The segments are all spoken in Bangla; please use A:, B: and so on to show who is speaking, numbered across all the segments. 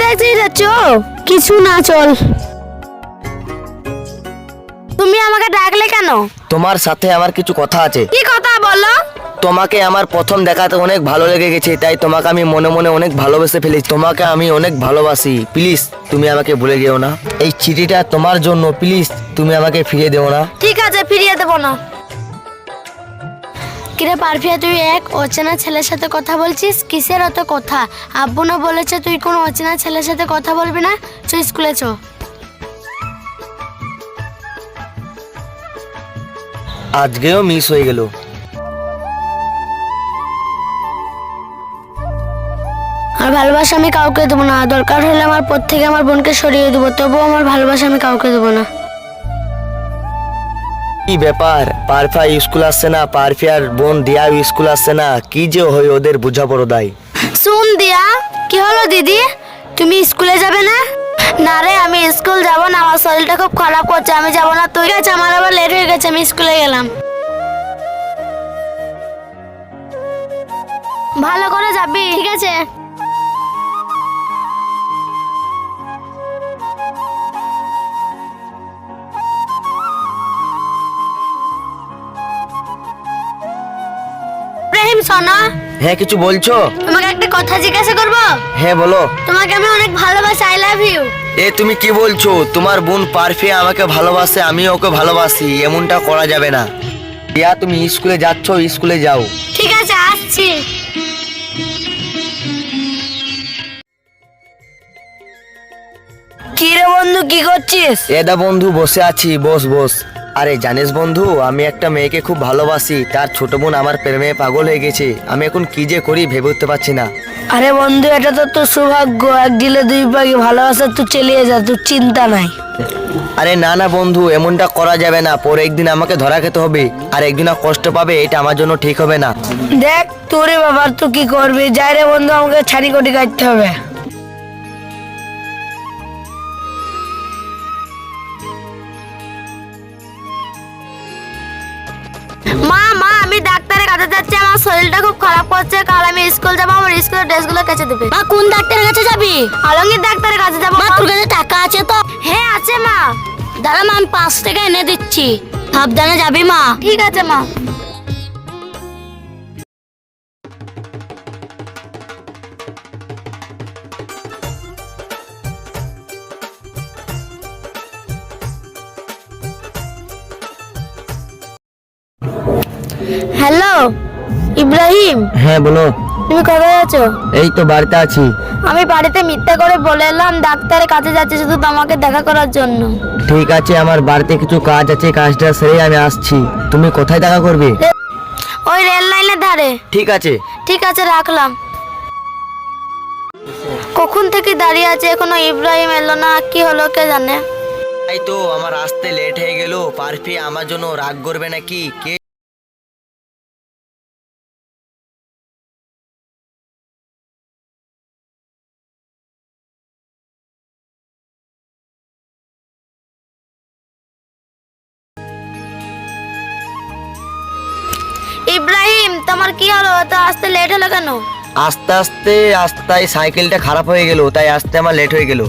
A: দেখছিস যাচ্ছ? কিছু না চল। তুমি আমাকে ডাকলে কেন?
B: তোমার সাথে আমার কিছু কথা আছে।
A: কি কথা বলো?
B: তোমাকে আমার প্রথম দেখাতে অনেক ভালো লেগে গেছে তাই তোমাকে আমি মনে মনে অনেক ভালোবেসে ফেলেছি। তোমাকে আমি অনেক ভালোবাসি। প্লিজ তুমি আমাকে ভুলে যেও না। এই চিঠিটা তোমার জন্য প্লিজ তুমি আমাকে ফিরিয়ে দেও না।
A: ঠিক আছে ফিরিয়ে দেবো না। কিরে পারফিয়া তুই এক অচেনা ছেলের সাথে কথা বলছিস? কিসের অত কথা? আব্বু না বলেছে তুই কোনো অচেনা ছেলের সাথে কথা বলবি না। চ স্কুলে চ।
B: আজকেও মিস হয়ে গেল।
A: আর ভালোবাসা আমি কাউকে দেবো না। দরকার হলে আমার পর থেকে আমার বোনকে সরিয়ে দেবো। তবুও আমার ভালোবাসা আমি কাউকে দেবো না।
B: কি ব্যাপার? পারফা স্কুল আসছে না? পারফিয়ার বোন দিয়া স্কুল আসছে না? কি যে হয় ওদের বোঝাপড়ো দায়
A: শুন দিয়া, কি হলো দিদি? তুমি স্কুলে যাবে না? না রে, আমি স্কুল যাব না। আমার শরীরটা খুব খারাপ করছে। আমি যাব না। তুই গেছে, আমার আবার লেট হয়ে গেছে। আমি স্কুলে গেলাম। ভালো করে যাবি। ঠিক আছে। প্রেম সোনা।
B: হ্যাঁ কিছু বলছো?
A: তোমাকে একটা কথা জিজ্ঞাসা করব?
B: হ্যাঁ বলো।
A: তোমাকে আমি অনেক ভালোবাসি আই লাভ ইউ
B: এ তুমি কি বলছো? তোমার বোন পারফিয়া আমাকে ভালোবাসে আমি ওকে ভালোবাসি এমনটা করা যাবে না। দিয়া তুমি স্কুলে যাচ্ছ স্কুলে যাও।
A: ঠিক আছে আসছি। কি রে বন্ধু কি করছিস?
B: এদা বন্ধু বসে আছি বস বস। আরে জানিস বন্ধু আমি একটা মেয়েকে খুব ভালোবাসি তার ছোট বোন আমার প্রেমে পাগল হয়ে গেছে আমি এখন কি যে করি ভেবে উঠতে পারছি না।
A: আরে বন্ধু এটা তো তোর সৌভাগ্য এক দিলে দুই পাখি ভালোবাসা তুই চলিয়ে যা তোর চিন্তা নাই।
B: আরে না না বন্ধু এমনটা করা যাবে না পরে একদিন আমাকে ধরা খেতে হবে আর একদিন আর কষ্ট পাবে এটা আমার জন্য ঠিক হবে না।
A: দেখ তোরে বাবার তুই কি করবি? যাই রে বন্ধু আমাকে ছাড়ি কোটি কাটতে হবে। শরীরটা খুব খারাপ করছে কাল আমি স্কুল যাব আমার স্কুলের ড্রেসগুলো কেচে দেবে।
C: মা কোন ডাক্তারের কাছে যাবি?
A: আলমগীর ডাক্তারের কাছে যাব
C: মা তোর কাছে টাকা আছে তো।
A: হ্যাঁ আছে মা।
C: দাঁড়া মা আমি পাঁচ টাকা এনে দিচ্ছি। সাবধানে যাবি মা।
A: ঠিক আছে মা। হ্যালো। ইব্রাহিম!
B: হ্যাঁ বলো।
A: তুমি কোথায় আছো?
B: এই তো বাড়িতে আছি।
A: আমি বাড়িতে মিথ্যা করে বলে এলাম ডাক্তারের কাছে যাচ্ছি শুধু তোমাকে দেখা করার জন্য।
B: ঠিক আছে আমার বাড়িতে কিছু কাজ আছে কাজটা সেরে আমি আসছি। তুমি কোথায় দেখা করবে?
A: ওই রেল লাইনের ধারে।
B: ঠিক আছে।
A: ঠিক আছে রাখলাম। কখন থেকে দাঁড়িয়ে আছে এখনও ইব্রাহিম এলো না কি হলো কে জানে?
B: তাই তো আমার আসতে লেট হয়ে গেল পারফি আমার জন্য রাগ করবে নাকি? কে
A: তোমার কি হলো? তো আসতে লেট হলো কেন?
B: আস্তে আস্তে আস্তে সাইকেলটা খারাপ হয়ে গেল তাই আসতে আমার লেট হয়ে গেল।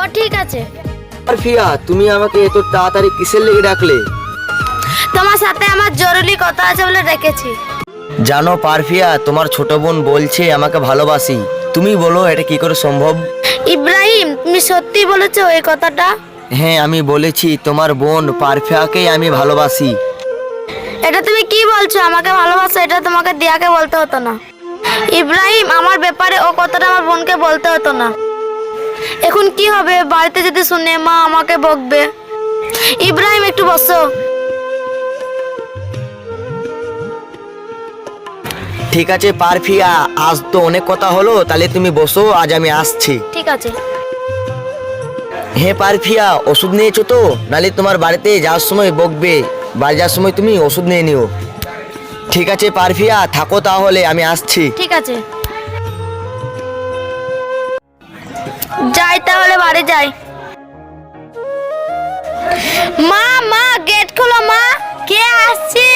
A: ও ঠিক আছে।
B: পারফিয়া তুমি আমাকে এত তাড়াতাড়ি কিসের লেগে ডাকলে?
A: তোমার সাথে আমার জরুরি কথা আছে বলে রেখেছি
B: জানো পারফিয়া তোমার ছোট বোন বলছে আমাকে ভালোবাসি। তুমি বলো এটা কি করে সম্ভব?
A: ইব্রাহিম তুমি সত্যি বলেছ এই কথাটা?
B: হ্যাঁ আমি বলেছি তোমার বোন পারফিয়াকেই আমি ভালোবাসি।
A: এটা তুমি কি বলছো? আমাকে ভালোবাসো এটা তোমাকে দিয়াকে বলতে হতো না। ইব্রাহিম আমার ব্যাপারে ও কথাটা আমার বোনকে বলতে হতো না। এখন কি হবে? বাড়িতে যদি শুনে মা আমাকে বকবে। ইব্রাহিম একটু বসো।
B: ঠিক আছে পারফিয়া আজ তো অনেক কথা হলো তাহলে তুমি বসো আজ আমি আসছি।
A: ঠিক আছে।
B: হ্যাঁ পারফিয়া ওষুধ নিয়েছো তো? নালে তোমার বাড়িতে যাওয়ার সময় বকবে। বাড়ি যাওয়ার সময় তুমি ওষুধ নিয়ে নিও। ঠিক আছে, পারফিয়া, থাকো তাহলে, আমি আসছি।
A: ঠিক আছে। যাই তাহলে, বাড়ি যাই। মা মা, গেট খোলো, মা। কে আসছে?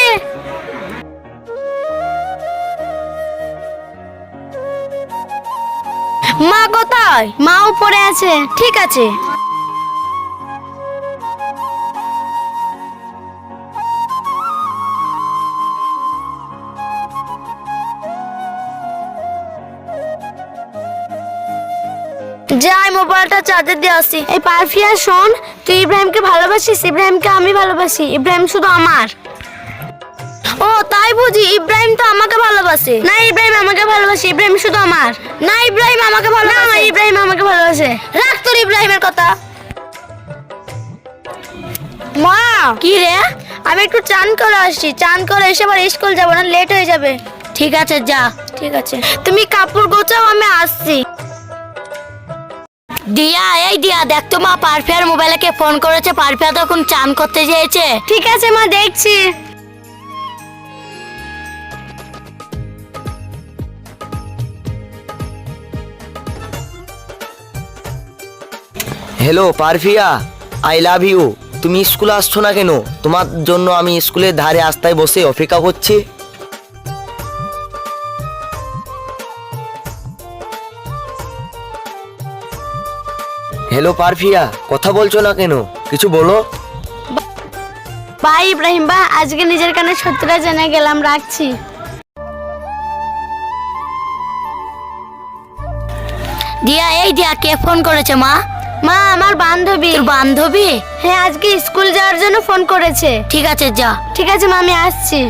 A: মা কোথায়? মা উপরে আছে। ঠিক আছে। যাই মোবাইলটা চার্জে দিয়ে আসি। এই পারফিয়া শোন তুই ইব্রাহিমকে ভালোবাসিস ইব্রাহিমকে আমি ভালোবাসি ইব্রাহিম শুধু আমার। ও তাই বুঝি ইব্রাহিম তো আমাকে ভালোবাসে। না ইব্রাহিম আমাকে ভালোবাসে ইব্রাহিম শুধু আমার। না ইব্রাহিম আমাকে ভালোবাসে। না ইব্রাহিম আমাকে ভালোবাসে। রাখ তোর ইব্রাহিমের কথা। মা!
C: কি রে?
A: আমি একটু চান করে আসছি চান করে এসে আবার স্কুল যাব না লেট হয়ে যাবে।
C: ঠিক আছে যা।
A: ঠিক আছে। তুমি কাপড় গোছাও আমি আসছি।
C: দিয়া এই দিয়া দেখ তো মা পারফিয়ার মোবাইলে কে ফোন করেছে পারফিয়া তখন চান করতে চেয়েছে
A: ঠিক আছে মা দেখছি।
B: হ্যালো পারফিয়া আই লাভ ইউ তুমি স্কুলে আসছো না কেন? তোমার জন্য আমি স্কুলের ধারে আস্তায় বসে অপেক্ষা করছি। হ্যালো পারফিয়া কথা বলছো না কেন? কিছু বলো।
A: বাই ইব্রাহিম বা আজকে নিজের কানে সত্যিটা জেনে গেলাম রাখছি।
C: দিয়া এই দিয়া কে ফোন করেছে মা?
A: মা আমার বান্ধবী।
C: তোর বান্ধবী?
A: হ্যাঁ আজকে স্কুল যাওয়ার জন্য ফোন করেছে।
C: ঠিক আছে যা।
A: ঠিক আছে মা আমি আসছি।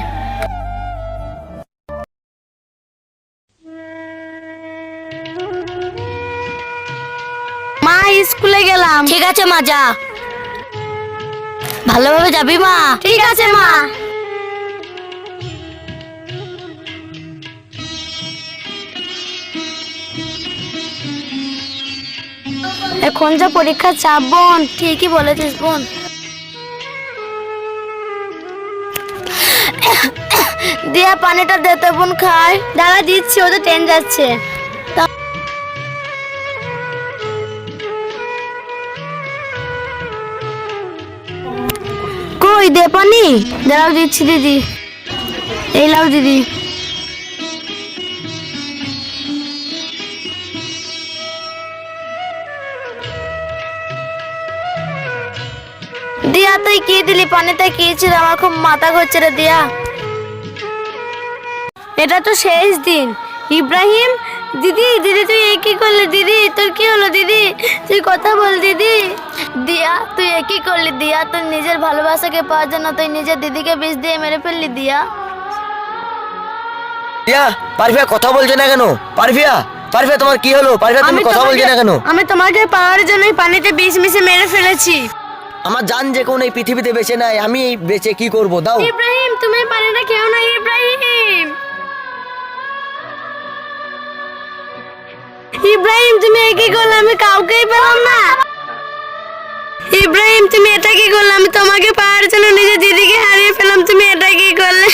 A: স্কুলে গেলাম।
C: ঠিক আছে মা যা। ভালোভাবে যাবি মা?
A: ঠিক আছে মা। এখন যা পরীক্ষা চাপ বোন। ঠিকই বলেছিস বোন। দিয়া পানিটা দে তো বোন খায় দাঁড়া দিচ্ছি ওদের ট্রেন যাচ্ছে। দাঁড়াও দিচ্ছি দিদি। এই লাও দিদি। দিয়া, তুই কি দিলি? পানিতে কি আমার খুব মাথা ঘুরছে রে দিয়া। এটা তো শেষ দিন। ইব্রাহিম দিদি দিদি তুই এ কি করলি দিদি? তোর কি হলো দিদি? তুই কথা বল দিদি। দিয়া তুই এ কি করলি দিয়া? তোর নিজের ভালোবাসাকে পাওয়ার জন্য তুই নিজের দিদিকে বিষ দিয়ে মেরে ফেললি দিয়া।
B: দিয়া পারফিয়া কথা বলছে না কেন? পারফিয়া পারফিয়া তোমার কি হলো? পারফিয়া তুমি কথা বলছে না কেন?
A: আমি তোমাকে পাওয়ার জন্যই পানিতে বিষ মিশে মেরে ফেলেছি।
B: আমার জান যে কোন এই পৃথিবীতে বেঁচে নাই আমি এই বেঁচে কি করব? দাও।
A: ইব্রাহিম তুমি পানিটা খেও না ইব্রাহিম। ইব্রাহিম, তুমি এ কি করলে? আমি কাউকেই পেলাম না। ইব্রাহিম, তুমি এটা কি করলে? আমি তোমাকে পাওয়ার জন্য নিজের দিদিকে হারিয়ে ফেলাম তুমি এটা কি করলে?